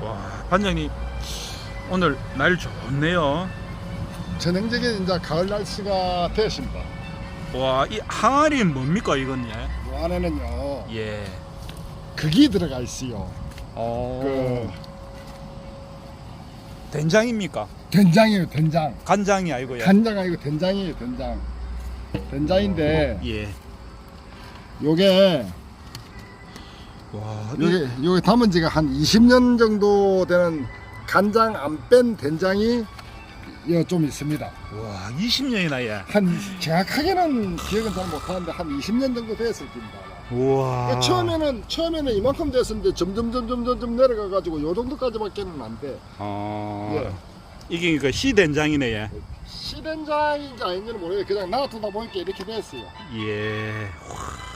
와, 반장님 오늘 날 좋네요. 전형적인 이제 가을 날씨가 되었습니다. 와, 이 항아리 뭡니까 이건 예? 이 안에는요 예. 극이 들어가 있어요. 어. 그 된장입니까? 된장이에요, 된장. 간장이 아니고요. 간장 아니고 된장이에요, 된장. 된장인데 예. 요게 와, 이- 요게 요게 담은 지가 한 20년 정도 되는 간장 안 뺀 된장이 요좀 있습니다. 와, 20년이나 예. 한 정확하게는 기억은 잘 못하는데 한 20년 정도 됐을 겁니다. 우와. 그러니까 처음에는 처음에는 이만큼 됐었는데 점점 점점 점점 내려가 가지고 요 정도까지밖에는 안 돼. 어. 예. 이게 그 시된장이네 예. 시된장인지 아닌지는 모르겠어요. 그냥 놔두다 보니까 이렇게 됐어요. 예. 와.